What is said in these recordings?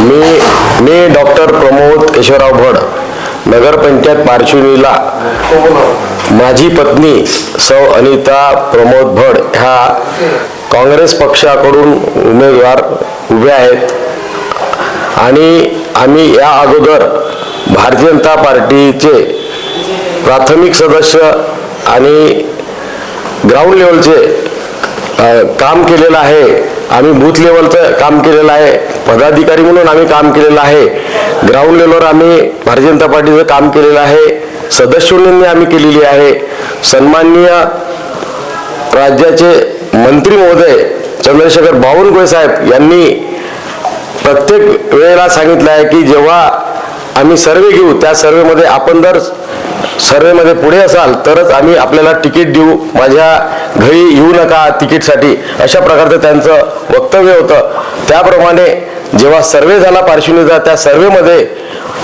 मी मी डॉक्टर प्रमोद केशवराव भड नगरपंचायत पार्श्वनीला माझी पत्नी सौ अनिता प्रमोद भड ह्या काँग्रेस पक्षाकडून उमेदवार उभे आहेत. आणि आम्ही या अगोदर भारतीय जनता पार्टीचे प्राथमिक सदस्य आणि ग्राउंड लेवलचे काम केलेलं आहे. आम्ही बूथ लेवलचं काम केलेलं आहे. पदाधिकारी म्हणून आम्ही काम केलेलं आहे. ग्राउंड लेवलवर आम्ही भारतीय जनता पार्टीचं काम केलेलं आहे. सदस्य आम्ही केलेली आहे. सन्माननीय राज्याचे मंत्री महोदय चंद्रशेखर बावनकुळे साहेब यांनी प्रत्येक वेळेला सांगितलं आहे की जेव्हा आम्ही सर्वे घेऊ त्या सर्वेमध्ये आपण जर सर्वेमध्ये पुढे असाल तरच आम्ही आपल्याला तिकीट देऊ. माझ्या घरी येऊ नका तिकीटसाठी. अशा प्रकारचं त्यांचं वक्तव्य होतं. त्याप्रमाणे जेव्हा सर्वे झाला पार्श्वनीचा त्या सर्वेमध्ये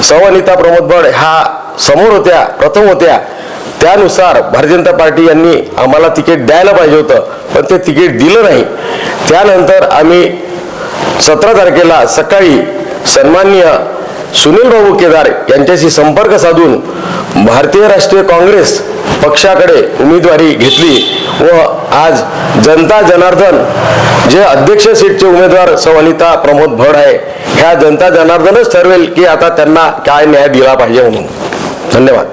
सवनिता प्रमोदबड प्रमोद ह्या समोर होत्या प्रथम होत्या. त्यानुसार भारतीय जनता पार्टी यांनी आम्हाला तिकीट द्यायला पाहिजे होतं पण ते तिकीट दिलं नाही. त्यानंतर आम्ही सतरा तारखेला सकाळी सन्माननीय सुनील बाबू केदार यांच्याशी संपर्क साधून भारतीय राष्ट्रीय काँग्रेस पक्षाकडे उमेदवारी घेतली व आज जनता जनार्दन जे अध्यक्ष सीटचे उमेदवार सौ अनिता प्रमोद भड आहे ह्या जनता जनार्दनच ठरवेल की आता त्यांना काय न्याय दिला पाहिजे म्हणून. धन्यवाद.